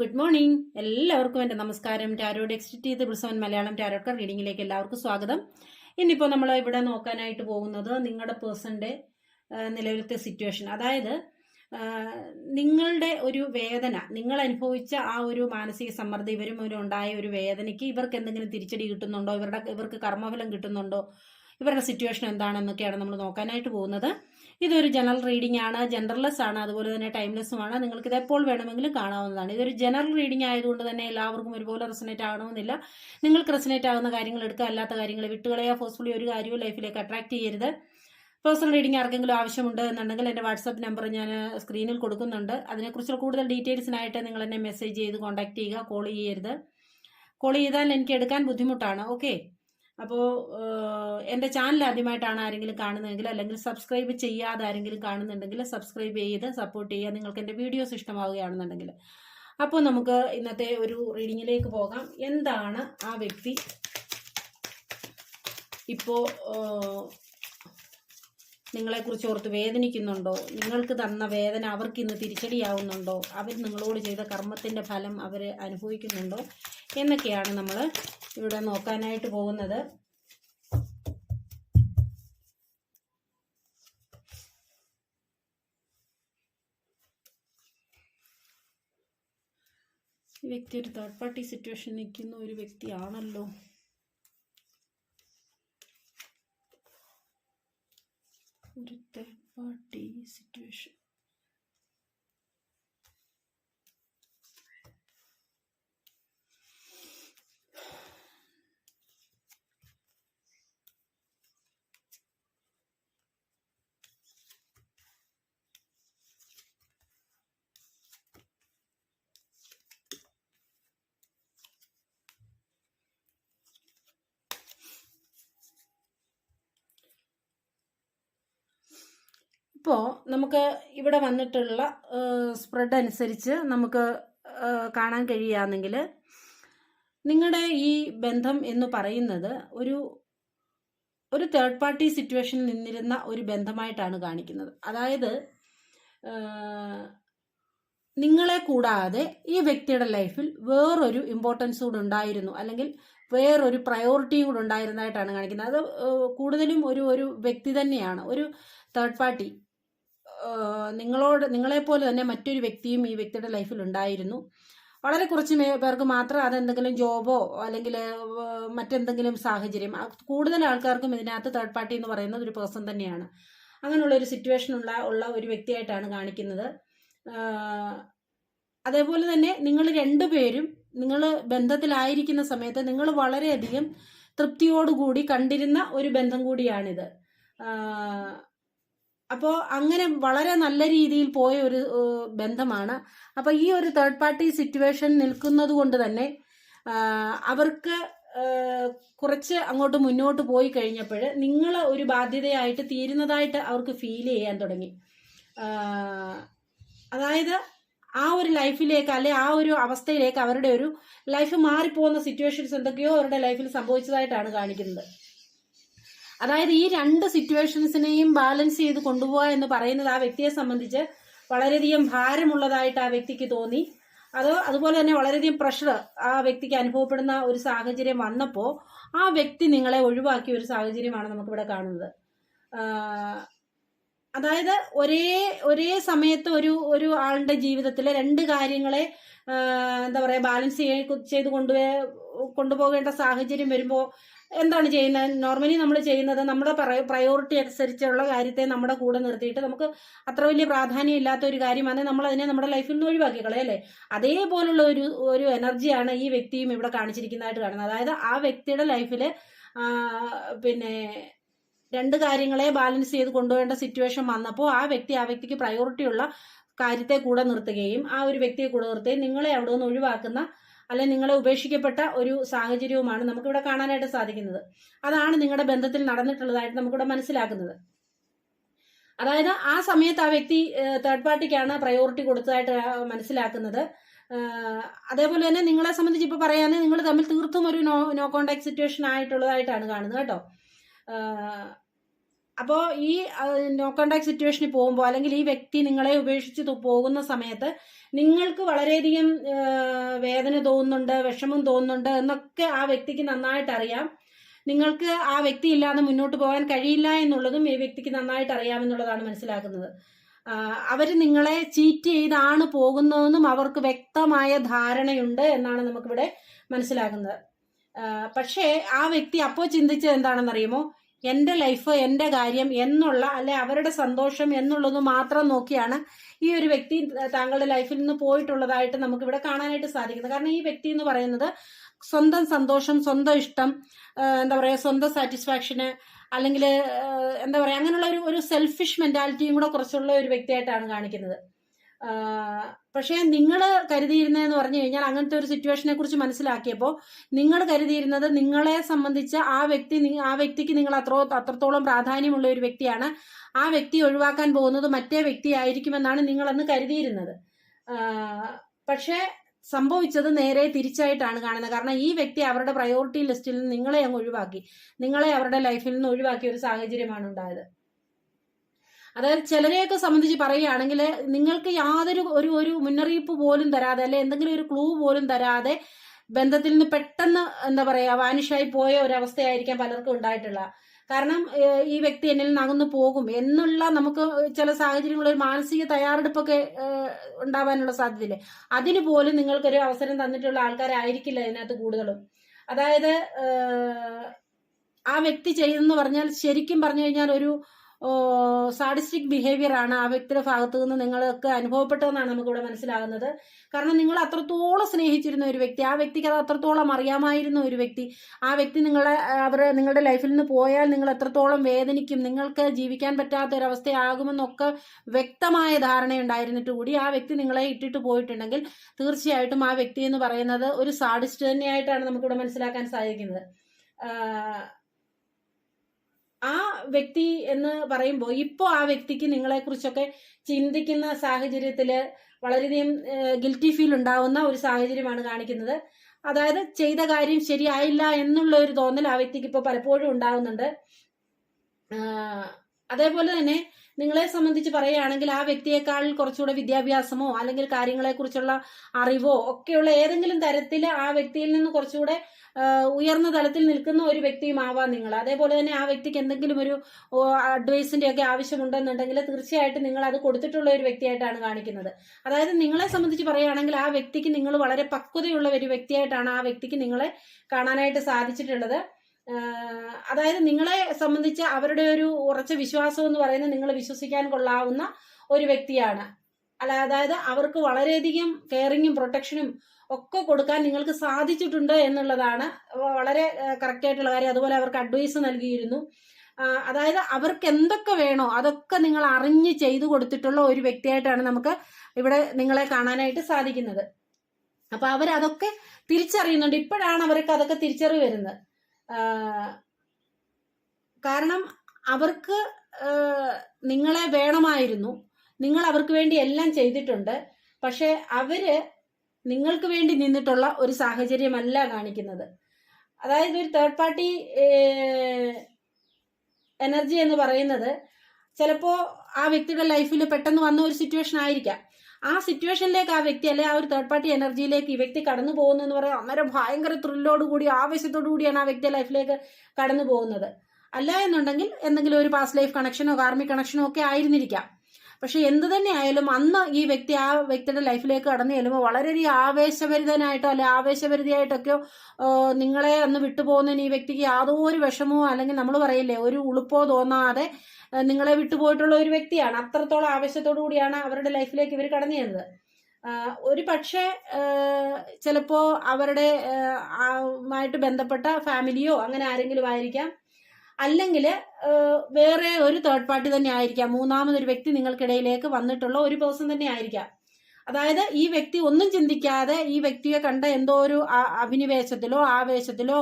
Good morning എല്ലാവർക്കും എന്റെ നമസ്കാരം. ടാരോഡ് എക്സിറ്റ് ചെയ്ത് ബ്രിസവൻ മലയാളം ടാരോക്കർ റീഡിങ്ങിലേക്ക് എല്ലാവർക്കും സ്വാഗതം. ഇന്നിപ്പോൾ നമ്മൾ ഇവിടെ നോക്കാനായിട്ട് പോകുന്നത് നിങ്ങളുടെ പേഴ്സന്റെ നിലവിലത്തെ സിറ്റുവേഷൻ അതായത് നിങ്ങളുടെ ഒരു വേദന നിങ്ങൾ അനുഭവിച്ച ആ ഒരു മാനസിക സമ്മർദ്ദം ഇവരും ഉണ്ടായ ഒരു വേദനയ്ക്ക് ഇവർക്ക് എന്തെങ്കിലും തിരിച്ചടി കിട്ടുന്നുണ്ടോ? ഇവരുടെ ഇവർക്ക് കർമ്മഫലം കിട്ടുന്നുണ്ടോ? ഇവരുടെ സിറ്റുവേഷൻ എന്താണെന്നൊക്കെയാണ് നമ്മൾ നോക്കാനായിട്ട് പോകുന്നത്. ഇതൊരു ജനറൽ റീഡിംഗ് ആണ് ജനറൽലെസ് ആണ് അതുപോലെ തന്നെ ടൈംലെസ്സുമാണ് നിങ്ങൾക്ക് ഇത് എപ്പോൾ വേണമെങ്കിലും കാണാവുന്നതാണ്. ഇതൊരു ജനറൽ റീഡിംഗ് ആയതുകൊണ്ട് തന്നെ എല്ലാവർക്കും ഒരുപോലെ റെസനേറ്റ് ആവണമെന്നില്ല. നിങ്ങൾക്ക് റെസനേറ്റ് ആകുന്ന കാര്യങ്ങൾ എടുക്കുക അല്ലാത്ത കാര്യങ്ങൾ വിട്ടുകളയാ. ഫോഴ്സ്ഫുള്ളി ഒരു കാര്യവും ലൈഫിലേക്ക് അട്രാക്ട് ചെയ്യരുത്. പേഴ്സണൽ റീഡിംഗ് ആർക്കെങ്കിലും ആവശ്യമുണ്ട് എന്നുണ്ടെങ്കിൽ എന്റെ വാട്സപ്പ് നമ്പർ ഞാൻ സ്ക്രീനിൽ കൊടുക്കുന്നുണ്ട്. അതിനെക്കുറിച്ചുള്ള കൂടുതൽ ഡീറ്റെയിൽസിനായിട്ട് നിങ്ങൾ എന്നെ മെസ്സേജ് ചെയ്ത് കോൺടാക്ട് ചെയ്യുക കോൾ ചെയ്യരുത്. കോൾ ചെയ്താൽ എനിക്ക് എടുക്കാൻ ബുദ്ധിമുട്ടാണ്. ഓക്കെ അപ്പോൾ എന്റെ ചാനൽ ആദ്യമായിട്ടാണ് ആരെങ്കിലും കാണുന്നതെങ്കിൽ അല്ലെങ്കിൽ സബ്സ്ക്രൈബ് ചെയ്യാതെ ആരെങ്കിലും കാണുന്നുണ്ടെങ്കിൽ സബ്സ്ക്രൈബ് ചെയ്ത് സപ്പോർട്ട് ചെയ്യുക. നിങ്ങൾക്ക് എന്റെ വീഡിയോസ് ഇഷ്ടമാവുകയാണെന്നുണ്ടെങ്കിൽ. അപ്പോൾ നമുക്ക് ഇന്നത്തെ ഒരു റീഡിങ്ങിലേക്ക് പോകാം. എന്താണ് ആ വ്യക്തി? ഇപ്പോൾ നിങ്ങളെക്കുറിച്ച് ഓർത്ത് വേദനിക്കുന്നുണ്ടോ? നിങ്ങൾക്ക് തന്ന വേദന അവർക്ക് ഇന്ന് തിരിച്ചടിയാവുന്നുണ്ടോ? അവർ നിങ്ങളോട് ചെയ്ത കർമ്മത്തിന്റെ ഫലം അവർ അനുഭവിക്കുന്നുണ്ടോ? എന്നൊക്കെയാണ് നമ്മൾ ഇവിടെ നോക്കാനായിട്ട് പോകുന്നത്. വ്യക്തി ഒരു തേർഡ് പാർട്ടി സിറ്റുവേഷൻ നിൽക്കുന്ന ഒരു വ്യക്തിയാണല്ലോ. ഒരു തേർഡ് പാർട്ടി സിറ്റുവേഷൻ ഇപ്പോൾ നമുക്ക് ഇവിടെ വന്നിട്ടുള്ള സ്പ്രെഡ് അനുസരിച്ച് നമുക്ക് കാണാൻ കഴിയുകയാണെങ്കിൽ നിങ്ങളുടെ ഈ ബന്ധം എന്ന് പറയുന്നത് ഒരു ഒരു തേർഡ് പാർട്ടി സിറ്റുവേഷനിൽ നിന്നിരുന്ന ഒരു ബന്ധമായിട്ടാണ് കാണിക്കുന്നത്. അതായത് നിങ്ങളെ കൂടാതെ ഈ വ്യക്തിയുടെ ലൈഫിൽ വേറൊരു ഇമ്പോർട്ടൻസ് കൂടെ ഉണ്ടായിരുന്നു. അല്ലെങ്കിൽ വേറൊരു പ്രയോറിറ്റിയും കൂടെ ഉണ്ടായിരുന്നതായിട്ടാണ് കാണിക്കുന്നത്. അത് കൂടുതലും ഒരു ഒരു വ്യക്തി തന്നെയാണ്. ഒരു തേർഡ് പാർട്ടി നിങ്ങളോട് നിങ്ങളെപ്പോലെ തന്നെ മറ്റൊരു വ്യക്തിയും ഈ വ്യക്തിയുടെ ലൈഫിൽ ഉണ്ടായിരുന്നു. വളരെ കുറച്ച് പേർക്ക് മാത്രം അതെന്തെങ്കിലും ജോബോ അല്ലെങ്കിൽ മറ്റെന്തെങ്കിലും സാഹചര്യം കൂടുതൽ ആൾക്കാർക്കും ഇതിനകത്ത് തേർഡ് പാർട്ടി എന്ന് പറയുന്നത് ഒരു പേഴ്സൺ തന്നെയാണ്. അങ്ങനെയുള്ള ഒരു സിറ്റുവേഷൻ ഉള്ള ഉള്ള ഒരു വ്യക്തിയായിട്ടാണ് കാണിക്കുന്നത്. അതേപോലെ തന്നെ നിങ്ങൾ രണ്ടുപേരും നിങ്ങൾ ബന്ധത്തിലായിരിക്കുന്ന സമയത്ത് നിങ്ങൾ വളരെയധികം തൃപ്തിയോടുകൂടി കണ്ടിരുന്ന ഒരു ബന്ധം കൂടിയാണിത്. അപ്പോൾ അങ്ങനെ വളരെ നല്ല രീതിയിൽ പോയ ഒരു ബന്ധമാണ്. അപ്പോൾ ഈ ഒരു തേർഡ് പാർട്ടി സിറ്റുവേഷൻ നിൽക്കുന്നത് കൊണ്ട് തന്നെ അവർക്ക് കുറച്ച് അങ്ങോട്ട് മുന്നോട്ട് പോയി കഴിഞ്ഞപ്പോൾ നിങ്ങൾ ഒരു ബാധ്യതയായിട്ട് തീരുന്നതായിട്ട് അവർക്ക് ഫീൽ ചെയ്യാൻ തുടങ്ങി. അതായത് ആ ഒരു ലൈഫിലേക്ക് അല്ലെ ആ ഒരു അവസ്ഥയിലേക്ക് അവരുടെ ഒരു ലൈഫ് മാറിപ്പോകുന്ന സിറ്റുവേഷൻസ് എന്തൊക്കെയോ അവരുടെ ലൈഫിൽ സംഭവിച്ചതായിട്ടാണ് കാണിക്കുന്നത്. അതായത് ഈ രണ്ട് സിറ്റുവേഷൻസിനെയും ബാലൻസ് ചെയ്ത് കൊണ്ടുപോകുക എന്ന് പറയുന്നത് ആ വ്യക്തിയെ സംബന്ധിച്ച് വളരെയധികം ഭാരമുള്ളതായിട്ട് ആ വ്യക്തിക്ക് തോന്നി. അത് അതുപോലെ തന്നെ വളരെയധികം പ്രഷർ ആ വ്യക്തിക്ക് അനുഭവപ്പെടുന്ന ഒരു സാഹചര്യം വന്നപ്പോൾ ആ വ്യക്തി നിങ്ങളെ ഒഴിവാക്കിയ ഒരു സാഹചര്യമാണ് നമുക്കിവിടെ കാണുന്നത്. അതായത് ഒരേ ഒരേ സമയത്ത് ഒരു ഒരു ആളുടെ ജീവിതത്തിൽ രണ്ട് കാര്യങ്ങളെ എന്താ പറയുക ബാലൻസ് ചെയ്ത് കൊണ്ടുപോയ കൊണ്ടുപോകേണ്ട സാഹചര്യം വരുമ്പോൾ എന്താണ് ചെയ്യുന്നത്? നോർമലി നമ്മൾ ചെയ്യുന്നത് നമ്മുടെ പ്രയോറിറ്റി അനുസരിച്ചുള്ള കാര്യത്തെ നമ്മുടെ കൂടെ നിർത്തിയിട്ട് നമുക്ക് അത്ര വലിയ പ്രാധാന്യം ഇല്ലാത്ത ഒരു കാര്യമാണ് നമ്മൾ അതിനെ നമ്മുടെ ലൈഫിൽ നിന്ന് ഒഴിവാക്കി കളയല്ലേ അതേപോലുള്ള ഒരു ഒരു എനർജിയാണ് ഈ വ്യക്തിയും ഇവിടെ കാണിച്ചിരിക്കുന്നതായിട്ട് കാണുന്നത്. അതായത് ആ വ്യക്തിയുടെ ലൈഫിൽ പിന്നെ രണ്ട് കാര്യങ്ങളെ ബാലൻസ് ചെയ്ത് കൊണ്ടുപോകേണ്ട സിറ്റുവേഷൻ വന്നപ്പോൾ ആ വ്യക്തി ആ വ്യക്തിക്ക് പ്രയോറിറ്റി ഉള്ള കാര്യത്തെ കൂടെ നിർത്തുകയും ആ ഒരു വ്യക്തിയെ കൂടെ നിർത്തുകയും നിങ്ങളെ അവിടെ നിന്ന് ഒഴിവാക്കുന്ന അല്ലെ നിങ്ങളെ ഉപേക്ഷിക്കപ്പെട്ട ഒരു സാഹചര്യവുമാണ് നമുക്കിവിടെ കാണാനായിട്ട് സാധിക്കുന്നത്. അതാണ് നിങ്ങളുടെ ബന്ധത്തിൽ നടന്നിട്ടുള്ളതായിട്ട് നമുക്കിവിടെ മനസ്സിലാക്കുന്നത്. അതായത് ആ സമയത്ത് ആ വ്യക്തി തേർഡ് പാർട്ടിക്കാണ് പ്രയോറിറ്റി കൊടുത്തതായിട്ട് മനസ്സിലാക്കുന്നത്. അതേപോലെ തന്നെ നിങ്ങളെ സംബന്ധിച്ച് ഇപ്പോൾ പറയാന്ന് നിങ്ങൾ തമ്മിൽ തീർത്തും ഒരു നോ നോ കോണ്ടാക്ട് സിറ്റുവേഷൻ ആയിട്ടുള്ളതായിട്ടാണ് കാണുന്നത് കേട്ടോ. അപ്പോൾ ഈ നോ കോണ്ടാക്ട് സിറ്റുവേഷനിൽ പോകുമ്പോൾ അല്ലെങ്കിൽ ഈ വ്യക്തി നിങ്ങളെ ഉപേക്ഷിച്ച് പോകുന്ന സമയത്ത് നിങ്ങൾക്ക് വളരെയധികം വേദന തോന്നുന്നുണ്ട് വിഷമം തോന്നുന്നുണ്ട് എന്നൊക്കെ ആ വ്യക്തിക്ക് നന്നായിട്ട് അറിയാം നിങ്ങൾക്ക് ആ വ്യക്തി ഇല്ലാതെ മുന്നോട്ട് പോകാൻ കഴിയില്ല എന്നുള്ളതും ഈ വ്യക്തിക്ക് നന്നായിട്ട് അറിയാമെന്നുള്ളതാണ് മനസ്സിലാക്കുന്നത്. അവർ നിങ്ങളെ ചീറ്റ് ചെയ്താണ് പോകുന്നതെന്നും അവർക്ക് വ്യക്തമായ ധാരണയുണ്ട് എന്നാണ് നമുക്കിവിടെ മനസ്സിലാക്കുന്നത്. പക്ഷേ ആ വ്യക്തി അപ്പോൾ ചിന്തിച്ചത് എന്താണെന്നറിയുമോ? എന്റെ ലൈഫ് എന്റെ കാര്യം എന്നുള്ള അല്ലെ അവരുടെ സന്തോഷം എന്നുള്ളത് മാത്രം നോക്കിയാണ് ഈ ഒരു വ്യക്തി താങ്കളുടെ ലൈഫിൽ നിന്ന് പോയിട്ടുള്ളതായിട്ട് നമുക്ക് ഇവിടെ കാണാനായിട്ട് സാധിക്കുന്നത്. കാരണം ഈ വ്യക്തി എന്ന് പറയുന്നത് സ്വന്തം സന്തോഷം സ്വന്തം ഇഷ്ടം എന്താ പറയുക സ്വന്തം സാറ്റിസ്ഫാക്ഷന് അല്ലെങ്കിൽ എന്താ പറയുക അങ്ങനെയുള്ള ഒരു ഒരു സെൽഫിഷ് മെന്റാലിറ്റിയും കൂടെ കുറച്ചുള്ള ഒരു വ്യക്തിയായിട്ടാണ് കാണിക്കുന്നത്. പക്ഷേ നിങ്ങൾ കരുതിയിരുന്നതെന്ന് പറഞ്ഞു കഴിഞ്ഞാൽ അങ്ങനത്തെ ഒരു സിറ്റുവേഷനെ കുറിച്ച് മനസ്സിലാക്കിയപ്പോൾ നിങ്ങൾ കരുതിയിരുന്നത് നിങ്ങളെ സംബന്ധിച്ച് ആ വ്യക്തി ആ വ്യക്തിക്ക് നിങ്ങൾ അത്രോ അത്രത്തോളം പ്രാധാന്യമുള്ള ഒരു വ്യക്തിയാണ്. ആ വ്യക്തി ഒഴിവാക്കാൻ പോകുന്നത് മറ്റേ വ്യക്തി ആയിരിക്കുമെന്നാണ് നിങ്ങളന്ന് കരുതിയിരുന്നത്. പക്ഷേ സംഭവിച്ചത് നേരെ തിരിച്ചായിട്ടാണ് കാണുന്നത്. കാരണം ഈ വ്യക്തി അവരുടെ പ്രയോറിറ്റി ലിസ്റ്റിൽ നിന്ന് നിങ്ങളെ അങ്ങ് ഒഴിവാക്കി. നിങ്ങളെ അവരുടെ ലൈഫിൽ നിന്ന് ഒഴിവാക്കിയ ഒരു സാഹചര്യമാണ് ഉണ്ടായത്. അതായത് ചിലരെയൊക്കെ സംബന്ധിച്ച് പറയുകയാണെങ്കിൽ നിങ്ങൾക്ക് യാതൊരു ഒരു ഒരു മുന്നറിയിപ്പ് പോലും തരാതെ അല്ലെ എന്തെങ്കിലും ഒരു ക്ലൂ പോലും തരാതെ ബന്ധത്തിൽ നിന്ന് പെട്ടെന്ന് എന്താ പറയാ വാനിഷായി പോയ ഒരു അവസ്ഥയായിരിക്കാം പലർക്കും ഉണ്ടായിട്ടുള്ള. കാരണം ഈ വ്യക്തി എന്നിൽ നിന്ന് അകന്നു പോകും എന്നുള്ള നമുക്ക് ചില സാഹചര്യങ്ങളിൽ ഒരു മാനസിക തയ്യാറെടുപ്പൊക്കെ ഉണ്ടാവാനുള്ള സാധ്യതയില്ലേ? അതിന് പോലും നിങ്ങൾക്കൊരു അവസരം തന്നിട്ടുള്ള ആൾക്കാരായിരിക്കില്ല ഇതിനകത്ത് കൂടുതലും. അതായത് ആ വ്യക്തി ചെയ്തെന്ന് പറഞ്ഞാൽ ശരിക്കും പറഞ്ഞു കഴിഞ്ഞാൽ ഒരു സാഡിസ്റ്റിക് ബിഹേവിയർ ആണ് ആ വ്യക്തിയുടെ ഭാഗത്തു നിന്ന് നിങ്ങൾക്ക് അനുഭവപ്പെട്ടതെന്നാണ് നമുക്കിവിടെ മനസ്സിലാകുന്നത്. കാരണം നിങ്ങൾ അത്രത്തോളം സ്നേഹിച്ചിരുന്ന ഒരു വ്യക്തി ആ വ്യക്തിക്ക് അത് അത്രത്തോളം അറിയാമായിരുന്ന ഒരു വ്യക്തി ആ വ്യക്തി നിങ്ങളെ അവർ നിങ്ങളുടെ ലൈഫിൽ നിന്ന് പോയാൽ നിങ്ങൾ എത്രത്തോളം വേദനിക്കും നിങ്ങൾക്ക് ജീവിക്കാൻ പറ്റാത്ത ഒരവസ്ഥയാകുമെന്നൊക്കെ വ്യക്തമായ ധാരണയുണ്ടായിരുന്നിട്ട് കൂടി ആ വ്യക്തി നിങ്ങളെ ഇട്ടിട്ട് പോയിട്ടുണ്ടെങ്കിൽ തീർച്ചയായിട്ടും ആ വ്യക്തി എന്ന് പറയുന്നത് ഒരു സാഡിസ്റ്റ് തന്നെയായിട്ടാണ് നമുക്കിവിടെ മനസ്സിലാക്കാൻ സാധിക്കുന്നത്. ആ വ്യക്തി എന്ന് പറയുമ്പോൾ ഇപ്പോൾ ആ വ്യക്തിക്ക് നിങ്ങളെ കുറിച്ചൊക്കെ ചിന്തിക്കുന്ന സാഹചര്യത്തിൽ വളരെയധികം ഗിൽറ്റി ഫീൽ ഉണ്ടാവുന്ന ഒരു സാഹചര്യമാണ് കാണിക്കുന്നത്. അതായത് ചെയ്ത കാര്യം ശരിയായില്ല എന്നുള്ള ഒരു തോന്നൽ ആ വ്യക്തിക്ക് ഇപ്പോൾ പലപ്പോഴും ഉണ്ടാവുന്നുണ്ട്. അതേപോലെ തന്നെ നിങ്ങളെ സംബന്ധിച്ച് പറയുകയാണെങ്കിൽ ആ വ്യക്തിയെക്കാൾ കുറച്ചുകൂടെ വിദ്യാഭ്യാസമോ അല്ലെങ്കിൽ കാര്യങ്ങളെക്കുറിച്ചുള്ള അറിവോ ഒക്കെയുള്ള ഏതെങ്കിലും തരത്തിൽ ആ വ്യക്തിയിൽ നിന്ന് കുറച്ചുകൂടെ ഉയർന്ന തലത്തിൽ നിൽക്കുന്ന ഒരു വ്യക്തിയുമാവാം നിങ്ങൾ. അതേപോലെ തന്നെ ആ വ്യക്തിക്ക് എന്തെങ്കിലും ഒരു അഡ്വൈസിന്റെ ഒക്കെ ആവശ്യമുണ്ടെന്നുണ്ടെങ്കിൽ തീർച്ചയായിട്ടും നിങ്ങൾ അത് കൊടുത്തിട്ടുള്ള ഒരു വ്യക്തിയായിട്ടാണ് കാണിക്കുന്നത്. അതായത് നിങ്ങളെ സംബന്ധിച്ച് പറയുകയാണെങ്കിൽ ആ വ്യക്തിക്ക് നിങ്ങൾ വളരെ പക്വതയുള്ള ഒരു വ്യക്തിയായിട്ടാണ് ആ വ്യക്തിക്ക് നിങ്ങളെ കാണാനായിട്ട് സാധിച്ചിട്ടുള്ളത്. അതായത് നിങ്ങളെ സംബന്ധിച്ച് അവരുടെ ഒരു ഉറച്ച വിശ്വാസം എന്ന് പറയുന്നത് നിങ്ങൾ വിശ്വസിക്കാൻ കൊള്ളാവുന്ന ഒരു വ്യക്തിയാണ്. അല്ല അതായത് അവർക്ക് വളരെയധികം കെയറിങ്ങും പ്രൊട്ടക്ഷനും ഒക്കെ കൊടുക്കാൻ നിങ്ങൾക്ക് സാധിച്ചിട്ടുണ്ട് എന്നുള്ളതാണ്. വളരെ കറക്റ്റ് ആയിട്ടുള്ള കാര്യം. അതുപോലെ അവർക്ക് അഡ്വൈസ് നൽകിയിരുന്നു. അതായത് അവർക്ക് എന്തൊക്കെ വേണോ അതൊക്കെ നിങ്ങൾ അറിഞ്ഞ് ചെയ്തു കൊടുത്തിട്ടുള്ള ഒരു വ്യക്തിയായിട്ടാണ് നമുക്ക് ഇവിടെ നിങ്ങളെ കാണാനായിട്ട് സാധിക്കുന്നത്. അപ്പൊ അവരതൊക്കെ തിരിച്ചറിയുന്നുണ്ട്. ഇപ്പോഴാണ് അവർക്ക് അതൊക്കെ തിരിച്ചറിവ് വരുന്നത്. കാരണം അവർക്ക് നിങ്ങളെ വേണമായിരുന്നു. നിങ്ങൾ അവർക്ക് വേണ്ടി എല്ലാം ചെയ്തിട്ടുണ്ട്. പക്ഷെ അവർ നിങ്ങൾക്ക് വേണ്ടി നിന്നിട്ടുള്ള ഒരു സാഹചര്യമല്ല കാണിക്കുന്നത്. അതായത് ഒരു തേർഡ് പാർട്ടി എനർജി എന്ന് പറയുന്നത് ചിലപ്പോൾ ആ വ്യക്തിയുടെ ലൈഫിൽ പെട്ടെന്ന് വന്ന ഒരു സിറ്റുവേഷൻ ആയിരിക്കാം. ആ സിറ്റുവേഷനിലേക്ക് ആ വ്യക്തി അല്ലെ ആ ഒരു തേർഡ് പാർട്ടി എനർജിയിലേക്ക് ഈ വ്യക്തി കടന്നു പോകുന്നു എന്ന് പറയാം അന്നേരം ഭയങ്കര ത്രില്ലോട് കൂടി ആവേശത്തോടു കൂടിയാണ് ആ വ്യക്തി ലൈഫിലേക്ക് കടന്നു പോകുന്നത്. അല്ല എന്നുണ്ടെങ്കിൽ എന്തെങ്കിലും ഒരു പാസ്റ്റ് ലൈഫ് കണക്ഷനോ കാർമിക് കണക്ഷനോ ഒക്കെ ആയിരുന്നിരിക്കാം. പക്ഷെ എന്ത് തന്നെ ആയാലും അന്ന് ഈ വ്യക്തി ആ വ്യക്തിയുടെ ലൈഫിലേക്ക് കടന്നു ചെല്ലുമ്പോൾ വളരെയധികം ആവേശഭരിതനായിട്ടോ അല്ലെ ആവേശഭരിതയായിട്ടൊക്കെയോ നിങ്ങളെ അന്ന് വിട്ടുപോകുന്നതിന് ഈ വ്യക്തിക്ക് യാതൊരു വിഷമമോ അല്ലെങ്കിൽ നമ്മൾ പറയില്ലേ ഒരു ഉളുപ്പോ തോന്നാതെ നിങ്ങളെ വിട്ടുപോയിട്ടുള്ള ഒരു വ്യക്തിയാണ്. അത്രത്തോളം ആവേശത്തോടു കൂടിയാണ് അവരുടെ ലൈഫിലേക്ക് ഇവർ കടന്നു ചെന്നത്. ഒരു പക്ഷേ ചിലപ്പോൾ അവരുടെ ആയിട്ട് ബന്ധപ്പെട്ട ഫാമിലിയോ അങ്ങനെ ആരെങ്കിലും ആയിരിക്കാം. അല്ലെങ്കിൽ വേറെ ഒരു തേർഡ് പാർട്ടി തന്നെ ആയിരിക്കാം. മൂന്നാമതൊരു വ്യക്തി നിങ്ങൾക്കിടയിലേക്ക് വന്നിട്ടുള്ള ഒരു പേഴ്സൺ തന്നെ ആയിരിക്കാം. അതായത് ഈ വ്യക്തി ഒന്നും ചിന്തിക്കാതെ ഈ വ്യക്തിയെ കണ്ട എന്തോ ഒരു അഭിനിവേശത്തിലോ ആവേശത്തിലോ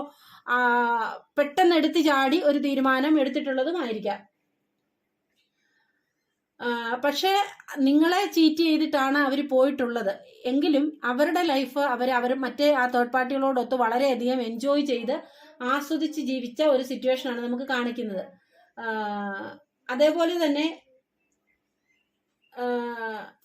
പെട്ടെന്ന് എടുത്തു ചാടി ഒരു തീരുമാനം എടുത്തിട്ടുള്ളതുമായിരിക്കാം പക്ഷേ നിങ്ങളെ ചീറ്റ് ചെയ്തിട്ടാണ് അവർ പോയിട്ടുള്ളത്. എങ്കിലും അവരുടെ ലൈഫ് അവർ അവർ മറ്റേ ആ തേർഡ് പാർട്ടികളോടൊത്ത് വളരെയധികം എൻജോയ് ചെയ്ത് ആസ്വദിച്ച് ജീവിച്ച ഒരു സിറ്റുവേഷനാണ് നമുക്ക് കാണിക്കുന്നത്. അതേപോലെ തന്നെ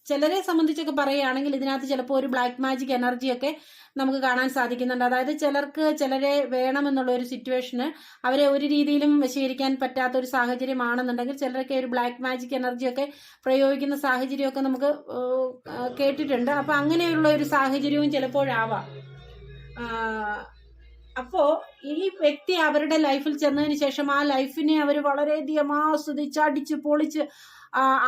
ചിലരെ സംബന്ധിച്ചൊക്കെ പറയുകയാണെങ്കിൽ ഇതിനകത്ത് ചിലപ്പോൾ ഒരു ബ്ലാക്ക് മാജിക് എനർജിയൊക്കെ നമുക്ക് കാണാൻ സാധിക്കുന്നുണ്ട്. അതായത് ചിലർക്ക് ചിലരെ വേണമെന്നുള്ള ഒരു സിറ്റുവേഷന് അവരെ ഒരു രീതിയിലും വശീകരിക്കാൻ പറ്റാത്ത ഒരു സാഹചര്യമാണെന്നുണ്ടെങ്കിൽ ചിലരൊക്കെ ഒരു ബ്ലാക്ക് മാജിക് എനർജിയൊക്കെ പ്രയോഗിക്കുന്ന സാഹചര്യമൊക്കെ നമുക്ക് കേട്ടിട്ടുണ്ട്. അപ്പൊ അങ്ങനെയുള്ള ഒരു സാഹചര്യവും ചിലപ്പോഴാവാം. അപ്പോ ഈ വ്യക്തി അവരുടെ ലൈഫിൽ ചെന്നതിന് ശേഷം ആ ലൈഫിനെ അവർ വളരെയധികം ആസ്വദിച്ച് അടിച്ച് പൊളിച്ച്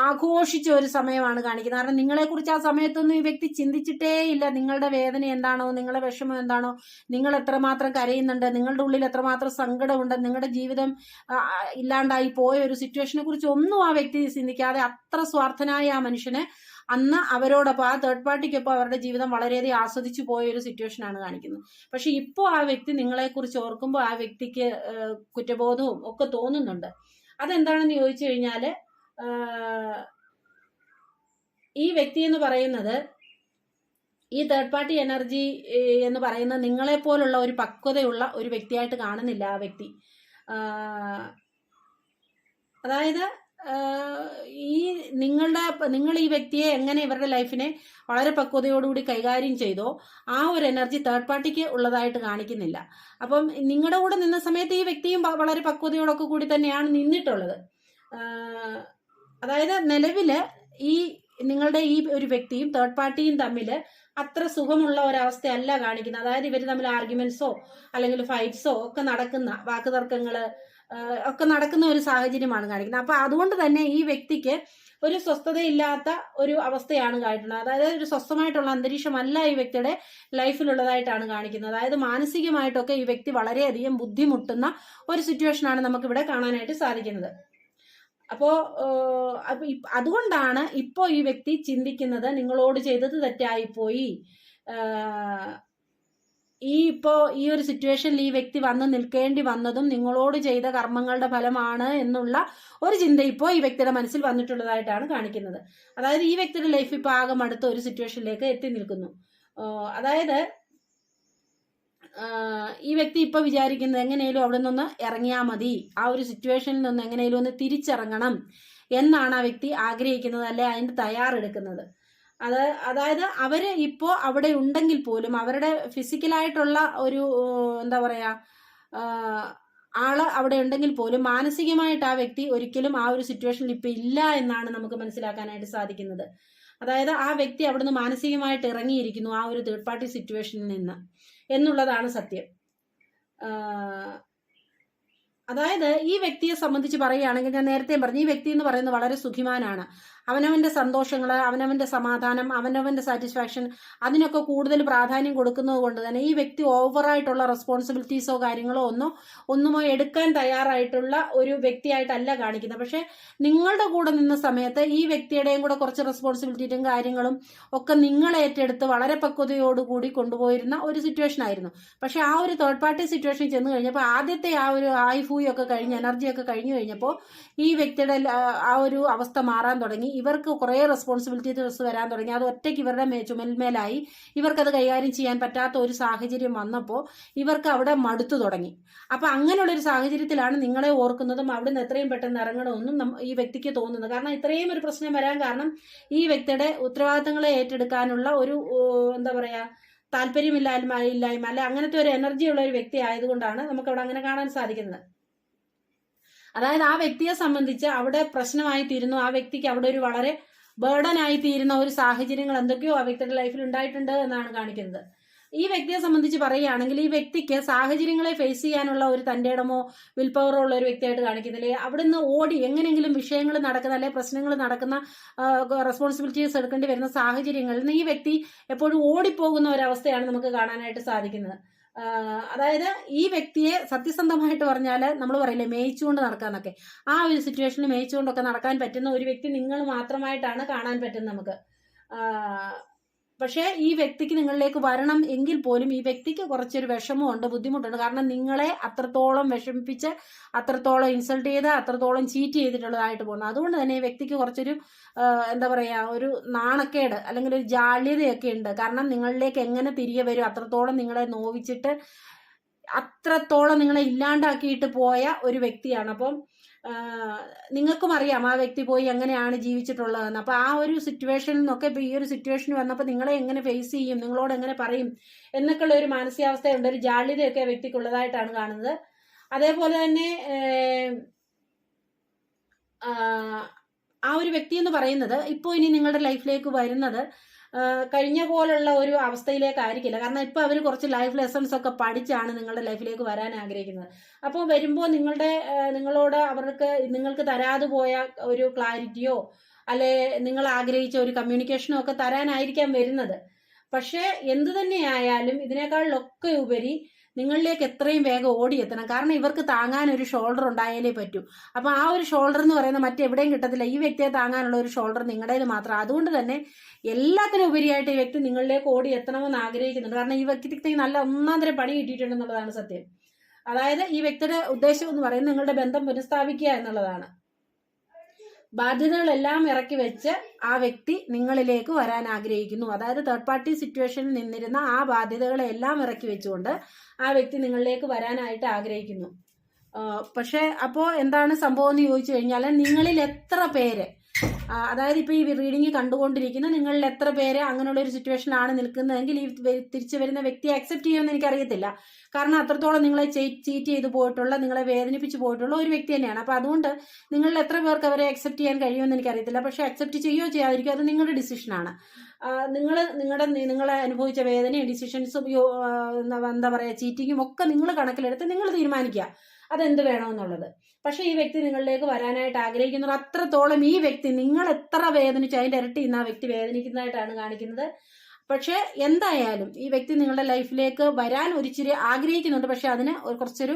ആഘോഷിച്ച ഒരു സമയമാണ് കാണിക്കുന്നത്. കാരണം നിങ്ങളെ കുറിച്ച് ആ സമയത്തൊന്നും ഈ വ്യക്തി ചിന്തിച്ചിട്ടേ ഇല്ല. നിങ്ങളുടെ വേദന എന്താണോ നിങ്ങളുടെ വിഷമം എന്താണോ നിങ്ങൾ എത്രമാത്രം കരയുന്നുണ്ട് നിങ്ങളുടെ ഉള്ളിൽ എത്രമാത്രം സങ്കടമുണ്ട് നിങ്ങളുടെ ജീവിതം ഇല്ലാണ്ടായി പോയ ഒരു സിറ്റുവേഷനെ കുറിച്ച് ഒന്നും ആ വ്യക്തി ചിന്തിക്കാതെ അത്ര സ്വാർത്ഥനായ ആ മനുഷ്യന് അന്ന് അവരോടൊപ്പം ആ തേർഡ് പാർട്ടിക്കൊപ്പം അവരുടെ ജീവിതം വളരെയധികം ആസ്വദിച്ചു പോയ ഒരു സിറ്റുവേഷൻ ആണ് കാണിക്കുന്നത്. പക്ഷെ ഇപ്പോൾ ആ വ്യക്തി നിങ്ങളെ കുറിച്ച് ഓർക്കുമ്പോൾ ആ വ്യക്തിക്ക് കുറ്റബോധവും ഒക്കെ തോന്നുന്നുണ്ട്. അതെന്താണെന്ന് ചോദിച്ചു കഴിഞ്ഞാൽ ആഹ്, ഈ വ്യക്തി എന്ന് പറയുന്നത് ഈ തേർഡ് പാർട്ടി എനർജി എന്ന് പറയുന്നത് നിങ്ങളെ പോലുള്ള ഒരു പക്വതയുള്ള ഒരു വ്യക്തിയായിട്ട് കാണുന്നില്ല ആ വ്യക്തി. അതായത് നിങ്ങളുടെ നിങ്ങൾ ഈ വ്യക്തിയെ എങ്ങനെ ഇവരുടെ ലൈഫിനെ വളരെ പക്വതയോടുകൂടി കൈകാര്യം ചെയ്തോ ആ ഒരു എനർജി തേർഡ് പാർട്ടിക്ക് ഉള്ളതായിട്ട് കാണിക്കുന്നില്ല. അപ്പം നിങ്ങളുടെ കൂടെ നിന്ന സമയത്ത് ഈ വ്യക്തിയും വളരെ പക്വതയോടൊക്കെ കൂടി തന്നെയാണ് നിന്നിട്ടുള്ളത്. അതായത് നിലവിൽ ഈ നിങ്ങളുടെ ഈ ഒരു വ്യക്തിയും തേർഡ് പാർട്ടിയും തമ്മിൽ അത്ര സുഖമുള്ള ഒരവസ്ഥയല്ല കാണിക്കുന്നത്. അതായത് ഇവർ തമ്മിൽ ആർഗ്യുമെന്റ്സോ അല്ലെങ്കിൽ ഫൈറ്റ്സോ ഒക്കെ നടക്കുന്ന വാക്കുതർക്കങ്ങൾ ഒക്കെ നടക്കുന്ന ഒരു സാഹചര്യമാണ് കാണിക്കുന്നത്. അപ്പൊ അതുകൊണ്ട് തന്നെ ഈ വ്യക്തിക്ക് ഒരു സ്വസ്ഥതയില്ലാത്ത ഒരു അവസ്ഥയാണ് കാണിക്കുന്നത്. അതായത് ഒരു സ്വസ്ഥമായിട്ടുള്ള അന്തരീക്ഷമല്ല ഈ വ്യക്തിയുടെ ലൈഫിലുള്ളതായിട്ടാണ് കാണിക്കുന്നത്. അതായത് മാനസികമായിട്ടൊക്കെ ഈ വ്യക്തി വളരെയധികം ബുദ്ധിമുട്ടുന്ന ഒരു സിറ്റുവേഷനാണ് നമുക്കിവിടെ കാണാനായിട്ട് സാധിക്കുന്നത്. അപ്പോ അതുകൊണ്ടാണ് ഇപ്പോ ഈ വ്യക്തി ചിന്തിക്കുന്നത് നിങ്ങളോട് ചെയ്തത് തെറ്റായിപ്പോയി. ഈ ഇപ്പോ ഈ ഒരു സിറ്റുവേഷനിൽ ഈ വ്യക്തി വന്ന് നിൽക്കേണ്ടി വന്നതും നിങ്ങളോട് ചെയ്ത കർമ്മങ്ങളുടെ ഫലമാണ് എന്നുള്ള ഒരു ചിന്ത ഇപ്പോ ഈ വ്യക്തിയുടെ മനസ്സിൽ വന്നിട്ടുള്ളതായിട്ടാണ് കാണിക്കുന്നത്. അതായത് ഈ വ്യക്തിയുടെ ലൈഫ് ഇപ്പൊ ആകെ അടുത്ത ഒരു സിറ്റുവേഷനിലേക്ക് എത്തി നിൽക്കുന്നു. അതായത് ഈ വ്യക്തി ഇപ്പൊ വിചാരിക്കുന്നത് എങ്ങനെയും അവിടെ നിന്ന് ഇറങ്ങിയാൽ മതി. ആ ഒരു സിറ്റുവേഷനിൽ നിന്ന് എങ്ങനെയും ഒന്ന് തിരിച്ചിറങ്ങണം എന്നാണ് ആ വ്യക്തി ആഗ്രഹിക്കുന്നത് അല്ലെ അതിന്റെ തയ്യാറെടുക്കുന്നത്. അത് അതായത് അവർ ഇപ്പോ അവിടെ ഉണ്ടെങ്കിൽ പോലും അവരുടെ ഫിസിക്കലായിട്ടുള്ള ഒരു എന്താ പറയാ ആഹ്, ആൾ അവിടെ ഉണ്ടെങ്കിൽ പോലും മാനസികമായിട്ട് ആ വ്യക്തി ഒരിക്കലും ആ ഒരു സിറ്റുവേഷനിൽ ഇപ്പൊ ഇല്ല എന്നാണ് നമുക്ക് മനസ്സിലാക്കാനായിട്ട് സാധിക്കുന്നത്. അതായത് ആ വ്യക്തി അവിടുന്ന് മാനസികമായിട്ട് ഇറങ്ങിയിരിക്കുന്നു ആ ഒരു തേർഡ് പാർട്ടി സിറ്റുവേഷനിൽ നിന്ന്. എന്നുള്ളതാണ് സത്യം. അതായത് ഈ വ്യക്തിയെ സംബന്ധിച്ച് പറയുകയാണെങ്കിൽ ഞാൻ നേരത്തെ പറഞ്ഞു ഈ വ്യക്തി എന്ന് പറയുന്നത് വളരെ സുഖിമാനാണ്. അവനവന്റെ സന്തോഷങ്ങൾ അവനവന്റെ സമാധാനം അവനവന്റെ സാറ്റിസ്ഫാക്ഷൻ അതിനൊക്കെ കൂടുതൽ പ്രാധാന്യം കൊടുക്കുന്നത് കൊണ്ട് തന്നെ ഈ വ്യക്തി ഓവറായിട്ടുള്ള റെസ്പോൺസിബിലിറ്റീസോ കാര്യങ്ങളോ ഒന്നോ ഒന്നുമോ എടുക്കാൻ തയ്യാറായിട്ടുള്ള ഒരു വ്യക്തിയായിട്ടല്ല കാണിക്കുന്നത്. പക്ഷെ നിങ്ങളുടെ കൂടെ നിന്ന സമയത്ത് ഈ വ്യക്തിയുടെയും കൂടെ കുറച്ച് റെസ്പോൺസിബിലിറ്റിയും കാര്യങ്ങളും ഒക്കെ നിങ്ങൾ ഏറ്റെടുത്ത് വളരെ പക്വതയോടുകൂടി കൊണ്ടുപോയിരുന്ന ഒരു സിറ്റുവേഷൻ ആയിരുന്നു. പക്ഷെ ആ ഒരു തേർഡ് പാർട്ടി സിറ്റുവേഷൻ ചെന്ന് കഴിഞ്ഞപ്പോൾ ആദ്യത്തെ ആ ഒരു ആയി ഫൂയൊക്കെ ഒക്കെ കഴിഞ്ഞ് എനർജിയൊക്കെ കഴിഞ്ഞു കഴിഞ്ഞപ്പോൾ ഈ വ്യക്തിയുടെ ആ ഒരു അവസ്ഥ മാറാൻ തുടങ്ങി. ഇവർക്ക് കുറേ റെസ്പോൺസിബിലിറ്റീസ് വരാൻ തുടങ്ങി. അത് ഒറ്റയ്ക്ക് ഇവരുടെ ചുമൽമേലായി. ഇവർക്കത് കൈകാര്യം ചെയ്യാൻ പറ്റാത്ത ഒരു സാഹചര്യം വന്നപ്പോൾ ഇവർക്ക് അവിടെ മടുത്തു തുടങ്ങി. അപ്പൊ അങ്ങനെയുള്ള ഒരു സാഹചര്യത്തിലാണ് നിങ്ങളെ ഓർക്കുന്നതും അവിടെ നിന്ന് എത്രയും പെട്ടെന്ന് ഇറങ്ങണമെന്നും ഈ വ്യക്തിക്ക് തോന്നുന്നത്. കാരണം ഇത്രയും ഒരു പ്രശ്നം വരാൻ കാരണം ഈ വ്യക്തിയുടെ ഉത്തരവാദിത്തങ്ങളെ ഏറ്റെടുക്കാനുള്ള ഒരു എന്താ പറയാ താല്പര്യമില്ലായ്മ ഇല്ലായ്മ അല്ലെ അങ്ങനത്തെ ഒരു എനർജി ഉള്ള ഒരു വ്യക്തി ആയതുകൊണ്ടാണ് നമുക്ക് അവിടെ അങ്ങനെ കാണാൻ സാധിക്കുന്നത്. അതായത് ആ വ്യക്തിയെ സംബന്ധിച്ച് അവിടെ പ്രശ്നമായി തീരുന്നു ആ വ്യക്തിക്ക് അവിടെ ഒരു വളരെ ബേർഡൻ ആയി തീരുന്ന ഒരു സാഹചര്യങ്ങൾ എന്തൊക്കെയോ ആ വ്യക്തിയുടെ ലൈഫിൽ ഉണ്ടായിട്ടുണ്ട് എന്നാണ് കാണിക്കുന്നത്. ഈ വ്യക്തിയെ സംബന്ധിച്ച് പറയുകയാണെങ്കിൽ ഈ വ്യക്തിക്ക് സാഹചര്യങ്ങളെ ഫേസ് ചെയ്യാനുള്ള ഒരു തന്റെ ഇടമോ വിൽ പവറോ ഉള്ള ഒരു വ്യക്തിയായിട്ട് കാണിക്കുന്നില്ലേ. നിന്ന് ഓടി എങ്ങനെയെങ്കിലും വിഷയങ്ങൾ നടക്കുന്ന അല്ലെ പ്രശ്നങ്ങൾ നടക്കുന്ന റെസ്പോൺസിബിലിറ്റീസ് എടുക്കേണ്ടി വരുന്ന സാഹചര്യങ്ങളിൽ നിന്ന് ഈ വ്യക്തി എപ്പോഴും ഓടിപ്പോകുന്ന ഒരവസ്ഥയാണ് നമുക്ക് കാണാനായിട്ട് സാധിക്കുന്നത്. അതായത് ഈ വ്യക്തിയെ സത്യസന്ധമായിട്ട് പറഞ്ഞാൽ നമ്മൾ പറയില്ലേ മേയിച്ചുകൊണ്ട് നടക്കാന്നൊക്കെ. ആ ഒരു സിറ്റുവേഷനിൽ മേയിച്ചുകൊണ്ടൊക്കെ നടക്കാൻ പറ്റുന്ന ഒരു വ്യക്തി നിങ്ങൾ മാത്രമായിട്ടാണ് കാണാൻ പറ്റുന്നത് നമുക്ക്. പക്ഷേ ഈ വ്യക്തിക്ക് നിങ്ങളിലേക്ക് വരണം എങ്കിൽ പോലും ഈ വ്യക്തിക്ക് കുറച്ചൊരു വിഷമമുണ്ട് ബുദ്ധിമുട്ടുണ്ട്. കാരണം നിങ്ങളെ അത്രത്തോളം വിഷമിപ്പിച്ച് അത്രത്തോളം ഇൻസൾട്ട് ചെയ്ത് അത്രത്തോളം ചീറ്റ് ചെയ്തിട്ടുള്ളതായിട്ട് പോകുന്നു. അതുകൊണ്ട് തന്നെ ഈ വ്യക്തിക്ക് കുറച്ചൊരു എന്താ പറയാ ഒരു നാണക്കേട് അല്ലെങ്കിൽ ഒരു ജാള്യതയൊക്കെ ഉണ്ട്. കാരണം നിങ്ങളിലേക്ക് എങ്ങനെ തിരികെ വരും അത്രത്തോളം നിങ്ങളെ നോവിച്ചിട്ട് അത്രത്തോളം നിങ്ങളെ ഇല്ലാണ്ടാക്കിയിട്ട് പോയ ഒരു വ്യക്തിയാണ്. അപ്പം നിങ്ങൾക്കും അറിയാം ആ വ്യക്തി പോയി എങ്ങനെയാണ് ജീവിച്ചിട്ടുള്ളതെന്ന്. അപ്പൊ ആ ഒരു സിറ്റുവേഷനിൽ നിന്നൊക്കെ ഇപ്പൊ ഈ ഒരു സിറ്റുവേഷൻ വന്നപ്പോൾ നിങ്ങളെ എങ്ങനെ ഫേസ് ചെയ്യും? നിങ്ങളോട് എങ്ങനെ പറയും? എന്നൊക്കെയുള്ള ഒരു മാനസികാവസ്ഥയുണ്ട്. ഒരു ജാള്യതയൊക്കെ വ്യക്തിക്കുള്ളതായിട്ടാണ് കാണുന്നത്. അതേപോലെ തന്നെ ആ, ഒരു വ്യക്തി എന്ന് പറയുന്നത് ഇപ്പോൾ ഇനി നിങ്ങളുടെ ലൈഫിലേക്ക് വരുന്നത് കഴിഞ്ഞ പോലുള്ള ഒരു അവസ്ഥയിലേക്കായിരിക്കില്ല. കാരണം ഇപ്പോൾ അവർ കുറച്ച് ലൈഫ് ലെസൺസ് ഒക്കെ പഠിച്ചാണ് നിങ്ങളുടെ ലൈഫിലേക്ക് വരാൻ ആഗ്രഹിക്കുന്നത്. അപ്പോൾ വരുമ്പോൾ നിങ്ങളുടെ നിങ്ങളോട് അവർക്ക് നിങ്ങൾക്ക് തരാതെ പോയ ഒരു ക്ലാരിറ്റിയോ അല്ലെ നിങ്ങൾ ആഗ്രഹിച്ച ഒരു കമ്മ്യൂണിക്കേഷനോ ഒക്കെ തരാനായിരിക്കാം വരുന്നത്. പക്ഷേ എന്തു തന്നെയായാലും ഇതിനേക്കാളിലൊക്കെ ഉപരി നിങ്ങളിലേക്ക് എത്രയും വേഗം ഓടിയെത്തണം. കാരണം ഇവർക്ക് താങ്ങാൻ ഒരു ഷോൾഡർ ഉണ്ടായാലേ പറ്റൂ. അപ്പൊ ആ ഒരു ഷോൾഡർ എന്ന് പറയുന്നത് മറ്റെവിടെയും കിട്ടത്തില്ല. ഈ വ്യക്തിയെ താങ്ങാനുള്ള ഒരു ഷോൾഡർ നിങ്ങളുടേത് മാത്രം. അതുകൊണ്ട് തന്നെ എല്ലാത്തിനും ഉപരിയായിട്ട് ഈ വ്യക്തി നിങ്ങളിലേക്ക് ഓടി എത്തണമെന്ന് ആഗ്രഹിക്കുന്നുണ്ട്. കാരണം ഈ വ്യക്തിക്ക് നല്ല ഒന്നാം തരം പണി കിട്ടിയിട്ടുണ്ടെന്നുള്ളതാണ് സത്യം. അതായത് ഈ വ്യക്തിയുടെ ഉദ്ദേശം എന്ന് പറയുന്നത് നിങ്ങളുടെ ബന്ധം പുനഃസ്ഥാപിക്കുക എന്നുള്ളതാണ്. ബാധ്യതകളെല്ലാം ഇറക്കി വെച്ച് ആ വ്യക്തി നിങ്ങളിലേക്ക് വരാൻ ആഗ്രഹിക്കുന്നു. അതായത് തേർഡ് പാർട്ടി സിറ്റുവേഷനിൽ നിന്നിരുന്ന ആ ബാധ്യതകളെല്ലാം ഇറക്കി വെച്ചുകൊണ്ട് ആ വ്യക്തി നിങ്ങളിലേക്ക് വരാനായിട്ട് ആഗ്രഹിക്കുന്നു. പക്ഷേ അപ്പോൾ എന്താണ് സംഭവം എന്ന് ചോദിച്ചു കഴിഞ്ഞാൽ നിങ്ങളിൽ എത്ര പേര് അതായത് ഇപ്പോൾ ഈ റീഡിംഗ് കണ്ടുകൊണ്ടിരിക്കുന്ന നിങ്ങളിൽ എത്ര പേര് അങ്ങനെയുള്ള ഒരു സിറ്റുവേഷനിലാണ് നിൽക്കുന്നതെങ്കിൽ ഈ തിരിച്ചു വരുന്ന വ്യക്തിയെ അക്സെപ്റ്റ് ചെയ്യുമെന്ന് എനിക്കറിയത്തില്ല. കാരണം അത്രത്തോളം നിങ്ങളെ ചീറ്റ് ചെയ്തു പോയിട്ടുള്ള നിങ്ങളെ വേദനിപ്പിച്ച് പോയിട്ടുള്ള ഒരു വ്യക്തി തന്നെയാണ്. അപ്പോൾ അതുകൊണ്ട് നിങ്ങളിൽ എത്ര പേർക്ക് അവരെ അക്സെപ്റ്റ് ചെയ്യാൻ കഴിയുമെന്ന് എനിക്കറിയത്തില്ല. പക്ഷേ അക്സെപ്റ്റ് ചെയ്യുകയോ ചെയ്യാതിരിക്കുകയോ അത് നിങ്ങളുടെ ഡിസിഷനാണ് നിങ്ങൾ നിങ്ങളുടെ നിങ്ങളെ അനുഭവിച്ച വേദനയും ഡിസിഷൻസും എന്താ പറയുക ചീറ്റിങ്ങും ഒക്കെ നിങ്ങൾ കണക്കിലെടുത്ത് നിങ്ങൾ തീരുമാനിക്കുക. അതെന്ത് വേണമെന്നുള്ളത് പക്ഷേ ഈ വ്യക്തി നിങ്ങളിലേക്ക് വരാനായിട്ട് ആഗ്രഹിക്കുന്നത് അത്രത്തോളം ഈ വ്യക്തി നിങ്ങൾ എത്ര വേദനിച്ചു അതിന്റെ ഇരട്ടി ഇന്ന് ആ വ്യക്തി വേദനിക്കുന്നതായിട്ടാണ് കാണിക്കുന്നത്. പക്ഷേ എന്തായാലും ഈ വ്യക്തി നിങ്ങളുടെ ലൈഫിലേക്ക് വരാൻ ഒരിച്ചിരി ആഗ്രഹിക്കുന്നുണ്ട്. പക്ഷെ അതിന് ഒരു കുറച്ചൊരു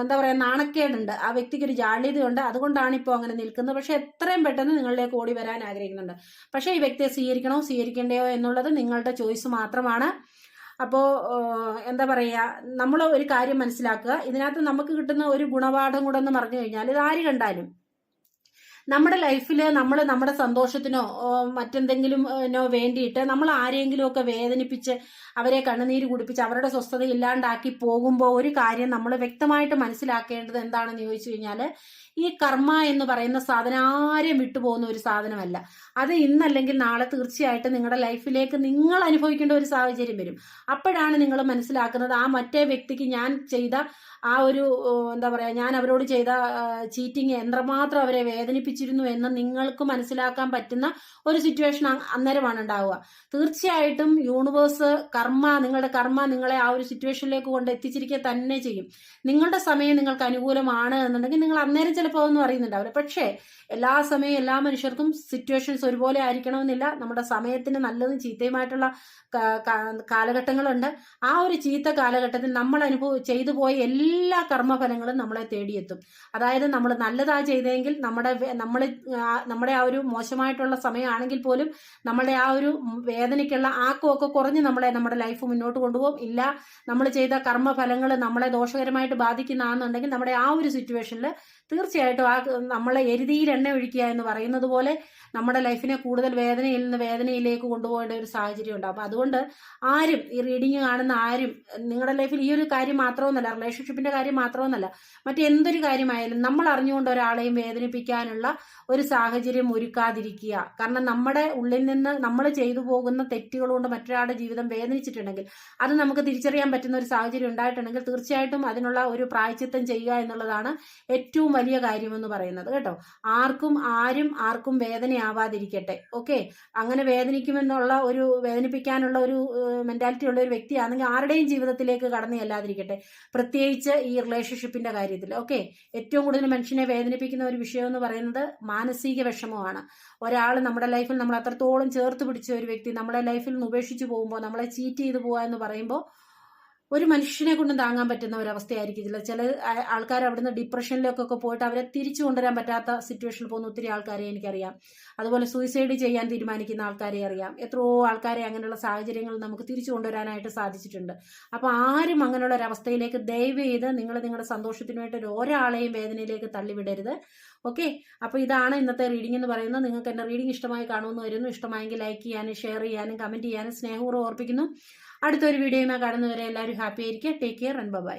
എന്താ പറയുക നാണക്കേടുണ്ട്. ആ വ്യക്തിക്ക് ഒരു ജാള്യതയുണ്ട്. അതുകൊണ്ടാണ് ഇപ്പോൾ അങ്ങനെ നിൽക്കുന്നത്. പക്ഷെ എത്രയും പെട്ടെന്ന് നിങ്ങളിലേക്ക് ഓടി വരാൻ ആഗ്രഹിക്കുന്നുണ്ട്. പക്ഷേ ഈ വ്യക്തിയെ സ്വീകരിക്കണോ സ്വീകരിക്കേണ്ടയോ എന്നുള്ളത് നിങ്ങളുടെ ചോയ്സ് മാത്രമാണ്. അപ്പോൾ എന്താ പറയുക നമ്മൾ ഒരു കാര്യം മനസ്സിലാക്കുക. ഇതിനകത്ത് നമുക്ക് കിട്ടുന്ന ഒരു ഗുണപാഠം കൂടെ എന്ന് പറഞ്ഞു കഴിഞ്ഞാൽ ഇത് ആര് കണ്ടാലും. നമ്മുടെ ലൈഫിൽ നമ്മൾ നമ്മുടെ സന്തോഷത്തിനോ ഓ, മറ്റെന്തെങ്കിലും നോ വേണ്ടിയിട്ട് നമ്മൾ ആരെങ്കിലും ഒക്കെ വേദനിപ്പിച്ച് അവരെ കണ്ണുനീര് കുടിപ്പിച്ച് അവരുടെ സ്വസ്ഥത ഇല്ലാണ്ടാക്കി പോകുമ്പോൾ ഒരു കാര്യം നമ്മൾ വ്യക്തമായിട്ട് മനസ്സിലാക്കേണ്ടത് എന്താണെന്ന് ചോദിച്ചു കഴിഞ്ഞാൽ ഈ കർമ്മ എന്ന് പറയുന്ന സാധനം ആരെയും വിട്ടുപോകുന്ന ഒരു സാധനമല്ല. അത് ഇന്നല്ലെങ്കിൽ നാളെ തീർച്ചയായിട്ടും നിങ്ങളുടെ ലൈഫിലേക്ക് നിങ്ങൾ അനുഭവിക്കേണ്ട ഒരു സാഹചര്യം വരും. അപ്പോഴാണ് നിങ്ങൾ മനസ്സിലാക്കുന്നത് ആ മറ്റേ വ്യക്തിക്ക് ഞാൻ ചെയ്ത ആ ഒരു എന്താ പറയുക ഞാൻ അവരോട് ചെയ്ത ചീറ്റിങ് എത്രമാത്രം അവരെ വേദനിപ്പിച്ചിരുന്നു എന്ന് നിങ്ങൾക്ക് മനസ്സിലാക്കാൻ പറ്റുന്ന ഒരു സിറ്റുവേഷൻ അന്നേരമാണ് ഉണ്ടാവുക. തീർച്ചയായിട്ടും യൂണിവേഴ്സ് കർമ്മ നിങ്ങളുടെ കർമ്മ നിങ്ങളെ ആ ഒരു സിറ്റുവേഷനിലേക്ക് കൊണ്ട് എത്തിച്ചിരിക്കുക തന്നെ ചെയ്യും. നിങ്ങളുടെ സമയം നിങ്ങൾക്ക് അനുകൂലമാണ് എന്നുണ്ടെങ്കിൽ നിങ്ങൾ അന്നേരം ചിലപ്പോൾ ഒന്നും അറിയുന്നുണ്ടാവില്ല. പക്ഷേ എല്ലാ സമയവും എല്ലാ മനുഷ്യർക്കും സിറ്റുവേഷൻസ് ഒരുപോലെ ആയിരിക്കണമെന്നില്ല. നമ്മുടെ സമയത്തിന് നല്ലതും ചീത്തയുമായിട്ടുള്ള കാലഘട്ടങ്ങളുണ്ട്. ആ ഒരു ചീത്ത കാലഘട്ടത്തിൽ നമ്മൾ അനുഭവ ചെയ്തു പോയ എല്ലാ കർമ്മഫലങ്ങളും നമ്മളെ തേടിയെത്തും. അതായത് നമ്മൾ നല്ലതാ ചെയ്തെങ്കിൽ നമ്മുടെ നമ്മൾ നമ്മുടെ ആ ഒരു മോശമായിട്ടുള്ള സമയമാണെങ്കിൽ പോലും നമ്മുടെ ആ ഒരു വേദനയ്ക്കുള്ള ആക്കമൊക്കെ കുറഞ്ഞ് നമ്മളെ നമ്മുടെ ലൈഫ് മുന്നോട്ട് കൊണ്ടുപോകും. ഇല്ല നമ്മൾ ചെയ്ത കർമ്മഫലങ്ങൾ നമ്മളെ ദോഷകരമായിട്ട് ബാധിക്കുന്നതാണെന്നുണ്ടെങ്കിൽ നമ്മുടെ ആ ഒരു സിറ്റുവേഷനിൽ തീർച്ചയായിട്ടും ആ നമ്മളെ എരുതിയിൽ എണ്ണ ഒഴിക്കുക എന്ന് പറയുന്നത് പോലെ നമ്മുടെ ലൈഫിനെ കൂടുതൽ വേദനയിൽ നിന്ന് വേദനയിലേക്ക് കൊണ്ടുപോകേണ്ട ഒരു സാഹചര്യം ഉണ്ടാവും അപ്പം അതുകൊണ്ട് ആരും ഈ റീഡിങ് കാണുന്ന ആരും നിങ്ങളുടെ ലൈഫിൽ ഈ ഒരു കാര്യം മാത്രമൊന്നുമല്ല റിലേഷൻഷിപ്പിന്റെ കാര്യം മാത്രമൊന്നുമല്ല മറ്റെന്തൊരു കാര്യമായാലും നമ്മൾ അറിഞ്ഞുകൊണ്ട് ഒരാളെയും വേദനിപ്പിക്കാനുള്ള ഒരു സാഹചര്യം ഒരുക്കാതിരിക്കുക. കാരണം നമ്മുടെ ഉള്ളിൽ നിന്ന് നമ്മൾ ചെയ്തു പോകുന്ന തെറ്റുകൾ കൊണ്ട് മറ്റൊരാളുടെ ജീവിതം വേദനിച്ചിട്ടുണ്ടെങ്കിൽ അത് നമുക്ക് തിരിച്ചറിയാൻ പറ്റുന്ന ഒരു സാഹചര്യം ഉണ്ടായിട്ടുണ്ടെങ്കിൽ തീർച്ചയായിട്ടും അതിനുള്ള ഒരു പ്രായച്ചിത്തം ചെയ്യുക എന്നുള്ളതാണ് ഏറ്റവും വലിയ കാര്യമെന്ന് പറയുന്നത്. കേട്ടോ? ആർക്കും ആരും ആർക്കും വേദനയാവാതിരിക്കട്ടെ ഓക്കെ അങ്ങനെ വേദനിക്കുമെന്നുള്ള ഒരു വേദനിപ്പിക്കാനുള്ള ഒരു മെന്റാലിറ്റി ഉള്ള ഒരു വ്യക്തിയാണെങ്കിൽ ആരുടെയും ജീവിതത്തിലേക്ക് കടന്നു ചെല്ലാതിരിക്കട്ടെ. പ്രത്യേകിച്ച് ഈ റിലേഷൻഷിപ്പിന്റെ കാര്യത്തിൽ. ഓക്കെ ഏറ്റവും കൂടുതൽ മനുഷ്യനെ വേദനിപ്പിക്കുന്ന ഒരു വിഷയം എന്ന് പറയുന്നത് മാനസിക വിഷമമാണ്. ഒരാൾ നമ്മുടെ ലൈഫിൽ നമ്മൾ അത്രത്തോളം ചേർത്ത് പിടിച്ച ഒരു വ്യക്തി നമ്മുടെ ലൈഫിൽ നിന്ന് ഉപേക്ഷിച്ച് പോകുമ്പോൾ നമ്മളെ ചീറ്റ് ചെയ്ത് പോകുക എന്ന് പറയുമ്പോൾ ഒരു മനുഷ്യനെ കൊണ്ടും താങ്ങാൻ പറ്റുന്ന ഒരു അവസ്ഥയായിരിക്കില്ല ചില ആൾക്കാർ അവിടുന്ന് ഡിപ്രഷനിലേക്കൊക്കെ പോയിട്ട് അവരെ തിരിച്ചു കൊണ്ടുവരാൻ പറ്റാത്ത സിറ്റുവേഷനിൽ പോകുന്ന ഒത്തിരി ആൾക്കാരെ എനിക്കറിയാം. അതുപോലെ സൂയിസൈഡ് ചെയ്യാൻ തീരുമാനിക്കുന്ന ആൾക്കാരെ അറിയാം. എത്രയോ ആൾക്കാരെ അങ്ങനെയുള്ള സാഹചര്യങ്ങൾ നമുക്ക് തിരിച്ചു കൊണ്ടുവരാനായിട്ട് സാധിച്ചിട്ടുണ്ട്. അപ്പോൾ ആരും അങ്ങനെയുള്ള ഒരവസ്ഥയിലേക്ക് ദയവ് ചെയ്ത് നിങ്ങൾ നിങ്ങളുടെ സന്തോഷത്തിന് വേണ്ടി ഒരാളെയും വേദനയിലേക്ക് തള്ളിവിടരുത്. ഓക്കെ? അപ്പോൾ ഇതാണ് ഇന്നത്തെ റീഡിംഗ് എന്ന് പറയുന്നത്. നിങ്ങൾക്ക് എന്റെ റീഡിംഗ് ഇഷ്ടമായി കാണുമെന്ന് വരുന്നു. ഇഷ്ടമായെങ്കിൽ ലൈക്ക് ചെയ്യാനും ഷെയർ ചെയ്യാനും കമന്റ് ചെയ്യാനും സ്നേഹപൂർവം ഓർപ്പിക്കുന്നു. അടുത്തൊരു വീഡിയോയുമായി കാണുന്നവരെ എല്ലാവരും ഹാപ്പി ആയിരിക്കുക. Take care and by